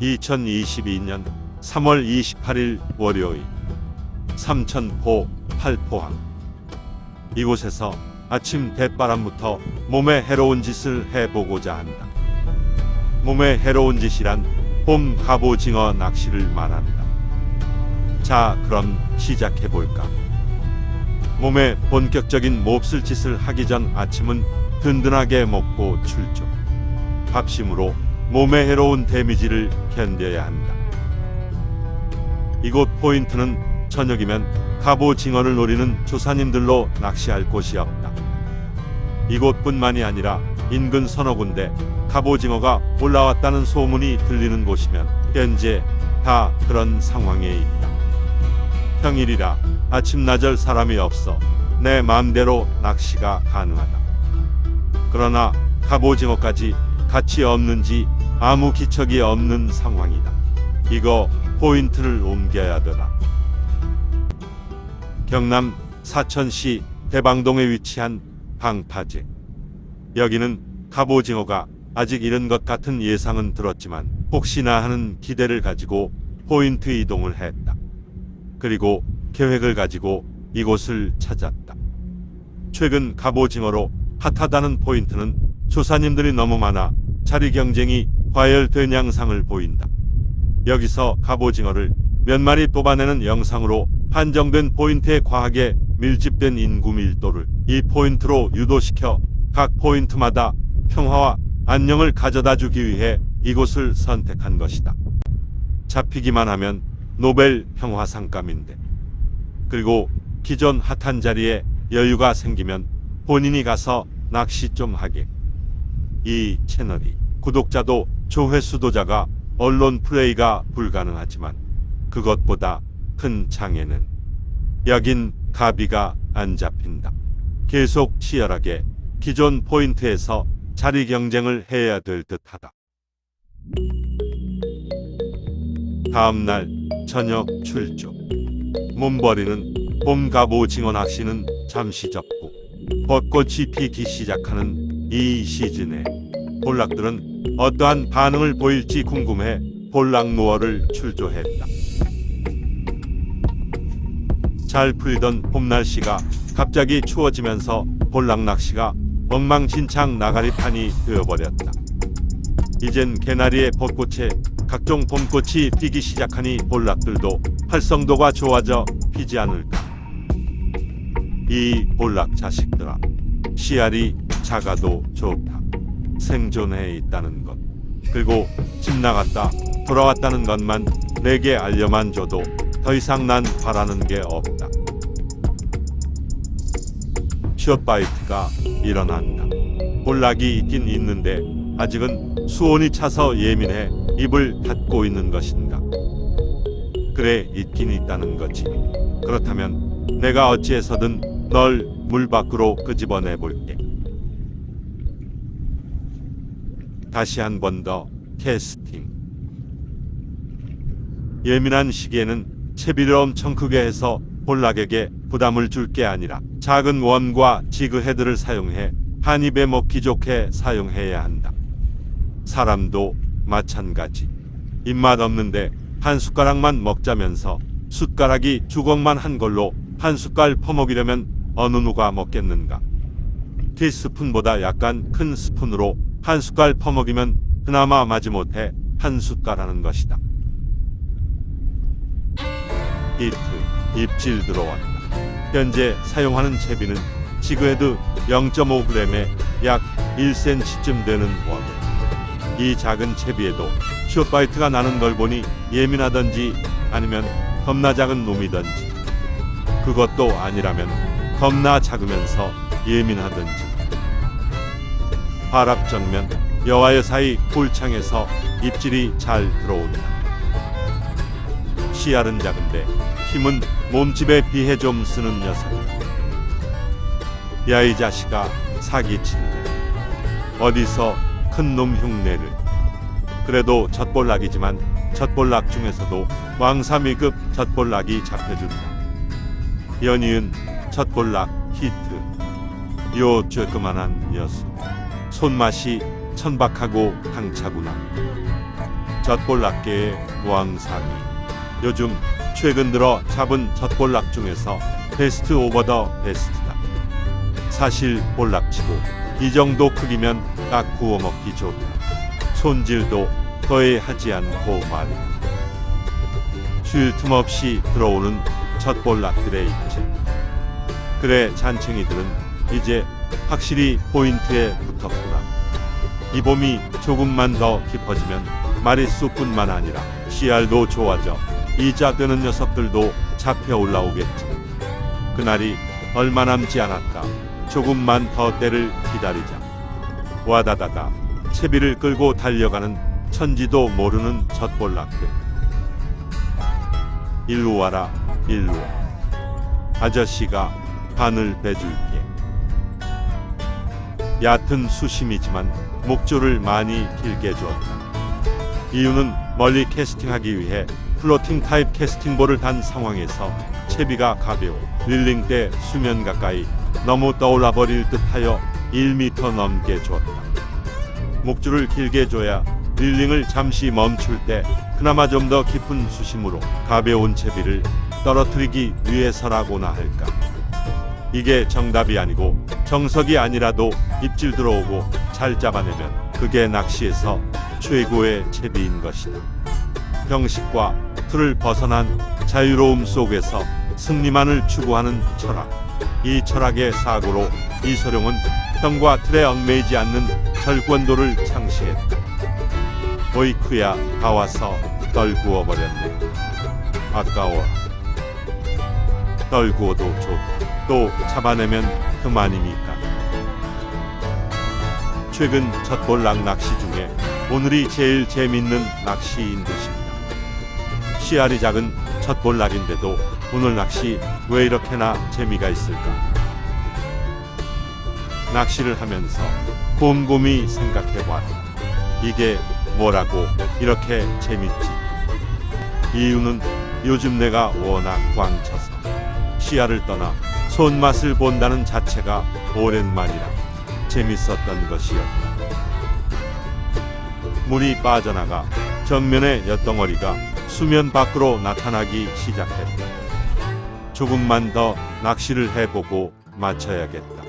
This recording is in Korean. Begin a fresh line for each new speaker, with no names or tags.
2022년 3월 28일 월요일 삼천포 팔포항 이곳에서 아침 대바람부터 몸에 해로운 짓을 해보고자 한다. 몸에 해로운 짓이란 봄 갑오징어 낚시를 말한다. 자, 그럼 시작해 볼까? 몸에 본격적인 몹쓸 짓을 하기 전 아침은 든든하게 먹고 출조. 밥심으로 몸에 해로운 데미지를 견뎌야 한다. 이곳 포인트는 저녁이면 갑오징어를 노리는 조사님들로 낚시할 곳이 없다. 이곳뿐만이 아니라 인근 서너 군데 갑오징어가 올라왔다는 소문이 들리는 곳이면 현재 다 그런 상황에 있다. 평일이라 아침나절 사람이 없어 내 마음대로 낚시가 가능하다. 그러나 갑오징어까지 같이 없는지 아무 기척이 없는 상황이다. 이거 포인트를 옮겨야 되나. 경남 사천시 대방동에 위치한 방파제. 여기는 갑오징어가 아직 이른 것 같은 예상은 들었지만 혹시나 하는 기대를 가지고 포인트 이동을 했다. 그리고 계획을 가지고 이곳을 찾았다. 최근 갑오징어로 핫하다는 포인트는 조사님들이 너무 많아 자리 경쟁이 과열된 양상을 보인다. 여기서 갑오징어를 몇 마리 뽑아내는 영상으로 판정된 포인트에 과하게 밀집된 인구 밀도를 이 포인트로 유도시켜 각 포인트마다 평화와 안녕을 가져다 주기 위해 이곳을 선택한 것이다. 잡히기만 하면 노벨 평화상감인데. 그리고 기존 핫한 자리에 여유가 생기면 본인이 가서 낚시 좀 하게. 이 채널이 구독자도 조회수도 작아 언론 플레이가 불가능하지만 그것보다 큰 장애는 여긴 가비가 안 잡힌다. 계속 치열하게 기존 포인트에서 자리 경쟁을 해야 될 듯하다. 다음 날 저녁 출조. 몸버리는 봄 갑오징어 낚시는 잠시 접고 벚꽃이 피기 시작하는 이 시즌에 볼락들은 어떠한 반응을 보일지 궁금해 볼락 노어를 출조했다. 잘 풀리던 봄 날씨가 갑자기 추워지면서 볼락 낚시가 엉망진창 나가리판이 되어버렸다. 이젠 개나리의 벚꽃에 각종 봄꽃이 피기 시작하니 볼락들도 활성도가 좋아져 피지 않을까. 이 볼락 자식들아, 씨알이 작아도 좋다. 생존해 있다는 것. 그리고 집 나갔다 돌아왔다는 것만 내게 알려만 줘도 더 이상 난 바라는 게 없다. 숏바이트가 일어난다. 볼락이 있긴 있는데 아직은 수온이 차서 예민해 입을 닫고 있는 것인가. 그래 있긴 있다는 거지. 그렇다면 내가 어찌해서든 널 물 밖으로 끄집어내 볼게. 다시 한 번 더 캐스팅. 예민한 시기에는 채비를 엄청 크게 해서 볼락에게 부담을 줄 게 아니라 작은 원과 지그 헤드를 사용해 한 입에 먹기 좋게 사용해야 한다. 사람도 마찬가지. 입맛 없는데 한 숟가락만 먹자면서 숟가락이 주걱만 한 걸로 한 숟갈 퍼먹이려면 어느 누가 먹겠는가. 티스푼보다 약간 큰 스푼으로 한 숟갈 퍼먹이면 그나마 마지못해 한 숟갈 하는 것이다. 히트, 입질 들어왔다. 현재 사용하는 채비는 지그헤드 0.5g에 약 1cm쯤 되는 원. 이 작은 채비에도 숏바이트가 나는 걸 보니 예민하던지 아니면 겁나 작은 놈이던지 그것도 아니라면 겁나 작으면서 예민하던지 바랍정면 여와여 사이 골창에서 입질이 잘 들어온다. 씨알은 작은데 힘은 몸집에 비해 좀 쓰는 녀석이다. 야이 자식아 사기칠래. 어디서 큰 놈 흉내를. 그래도 젖볼락이지만 젖볼락 중에서도 왕삼위급 젖볼락이 잡혀준다. 연이은 젖볼락 히트. 요 쬐끄만한 녀석. 손맛이 천박하고 당차구나. 젖볼락계의 왕상이 요즘 최근 들어 잡은 젖볼락 중에서 베스트 오버 더 베스트다. 사실 볼락치고 이 정도 크기면 딱 구워 먹기 좋다. 손질도 거의 하지 않고 말이다. 쉴 틈 없이 들어오는 젖볼락들의 입질. 그래 잔챙이들은 이제 확실히 포인트에 붙었구나. 이 봄이 조금만 더 깊어지면 마리수뿐만 아니라 씨알도 좋아져 이자되는 녀석들도 잡혀 올라오겠지. 그날이 얼마 남지 않았다. 조금만 더 때를 기다리자. 와다다다 채비를 끌고 달려가는 천지도 모르는 젖볼락들. 일로 와라, 일로 와. 아저씨가 바늘 빼줄게. 얕은 수심이지만 목줄을 많이 길게 주었다. 이유는 멀리 캐스팅하기 위해 플로팅 타입 캐스팅볼을 단 상황에서 채비가 가벼워 릴링 때 수면 가까이 너무 떠올라 버릴 듯하여 1m 넘게 줬다. 목줄을 길게 줘야 릴링을 잠시 멈출 때 그나마 좀 더 깊은 수심으로 가벼운 채비를 떨어뜨리기 위해서라고나 할까. 이게 정답이 아니고 정석이 아니라도 입질 들어오고 잘 잡아내면 그게 낚시에서 최고의 채비인 것이다. 형식과 틀을 벗어난 자유로움 속에서 승리만을 추구하는 철학. 이 철학의 사고로 이소룡은 형과 틀에 얽매이지 않는 절권도를 창시했다. 어이쿠야 다 와서 떨구어 버렸네. 아까워. 떨구어도 좋다. 또 잡아내면 그만이니까. 최근 젖볼락 낚시 중에 오늘이 제일 재밌는 낚시인 듯입니다. 씨알이 작은 젖볼락인데도 오늘 낚시 왜 이렇게나 재미가 있을까? 낚시를 하면서 곰곰이 생각해봤다. 이게 뭐라고 이렇게 재밌지? 이유는 요즘 내가 워낙 꽝쳐서 시야를 떠나 손맛을 본다는 자체가 오랜만이라 재밌었던 것이었다. 물이 빠져나가 정면의 엿덩어리가 수면 밖으로 나타나기 시작했다. 조금만 더 낚시를 해보고 마쳐야겠다.